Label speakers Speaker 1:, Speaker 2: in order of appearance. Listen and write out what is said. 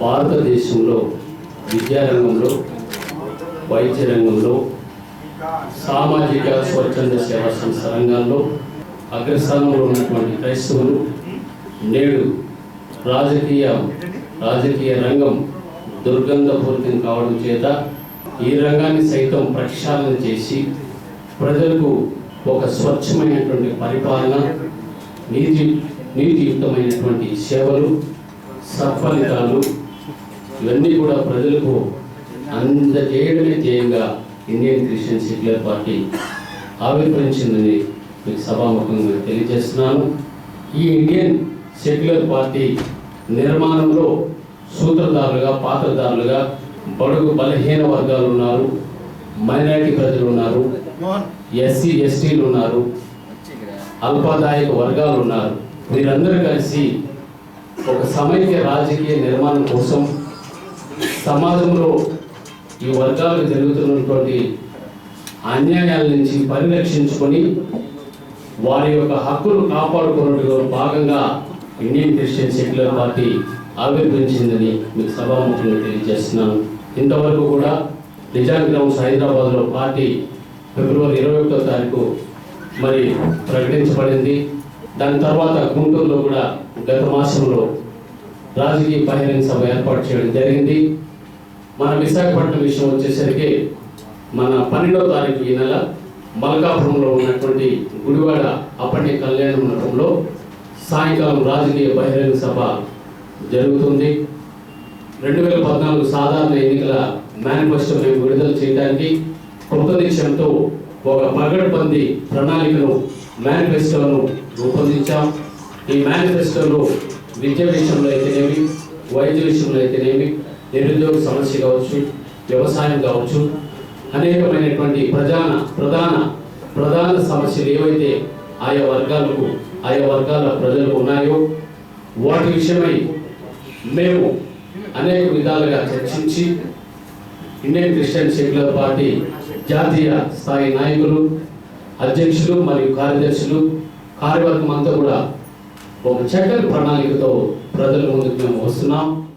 Speaker 1: భారతదేశంలో విద్యారంగంలో వైద్య రంగంలో సామాజిక స్వచ్ఛంద సేవా సంస్థ రంగాల్లో అగ్రస్థానంలో ఉన్నటువంటి క్రైస్తవులు నేడు రాజకీయ రాజకీయ రంగం దుర్గంధపూరితం కావడం చేత ఈ రంగాన్ని సైతం ప్రక్షాళన చేసి ప్రజలకు ఒక స్వచ్ఛమైనటువంటి పరిపాలన నీతి నీతియుక్తమైనటువంటి సేవలు సత్ఫలితాలు ఇవన్నీ కూడా ప్రజలకు అందజేయడమే ధ్యేయంగా ఇండియన్ క్రిస్టియన్ సెక్యులర్ పార్టీ ఆవిర్భవించిందని మీకు సభాముఖంగా తెలియజేస్తున్నాను. ఈ ఇండియన్ సెక్యులర్ పార్టీ నిర్మాణంలో సూత్రధారులుగా పాత్రధారులుగా బడుగు బలహీన వర్గాలు ఉన్నారు మైనారిటీ ప్రజలు ఉన్నారు ఎస్సీ ఎస్టీలు ఉన్నారు అల్పాదాయక వర్గాలు ఉన్నారు. వీరందరూ కలిసి ఒక సమైక్య రాజకీయ నిర్మాణం కోసం సమాజంలో ఈ వర్గాలకు జరుగుతున్నటువంటి అన్యాయాల నుంచి పరిరక్షించుకొని వారి యొక్క హక్కులు కాపాడుకున్నట్టుగా భాగంగా ఇండియన్ క్రిస్టియన్ సెక్యులర్ పార్టీ ఆవిర్భవించిందని మీకు సభాముఖంగా తెలియజేస్తున్నాను. ఇంతవరకు కూడా నిజాం గ్రౌండ్స్ హైదరాబాద్లో పార్టీ ఫిబ్రవరి ఇరవై ఒకటో తారీఖు మరి ప్రకటించబడింది. దాని తర్వాత గుంటూరులో కూడా గత మాసంలో రాజకీయ బహిరంగ సభ ఏర్పాటు చేయడం జరిగింది. మన విశాఖపట్నం విషయం వచ్చేసరికి మన పన్నెండవ తారీఖు ఈ నెల మల్కాపురంలో ఉన్నటువంటి గుడివాడ అప్పటి కళ్యాణ మండపంలో సాయంకాలం రాజకీయ బహిరంగ సభ జరుగుతుంది. రెండు వేల పద్నాలుగు సాధారణ ఎన్నికల మేనిఫెస్టో మేము విడుదల చేయడానికి కృతనిశ్చయంతో ఒక పగడ్బందీ ప్రణాళికను మేనిఫెస్టోను రూపొందించాం. ఈ మేనిఫెస్టోలో విద్య విషయంలో అయితేనేమి వైద్య విషయంలో అయితేనేమి నిరుద్యోగ సమస్య కావచ్చు వ్యవసాయం కావచ్చు అనేకమైనటువంటి ప్రధాన ప్రధాన ప్రధాన సమస్యలు ఏవైతే ఆయా వర్గాలకు ఆయా వర్గాల ప్రజలకు ఉన్నాయో వాటి విషయమై మేము అనేక విధాలుగా చర్చించి ఇండియన్ క్రిస్టియన్ సెక్యులర్ పార్టీ జాతీయ స్థాయి నాయకులు అధ్యక్షులు మరియు కార్యదర్శులు కార్యవర్గం అంతా కూడా ఒక చక్కని ప్రణాళికతో ప్రజల ముందుకు మేము వస్తున్నాం.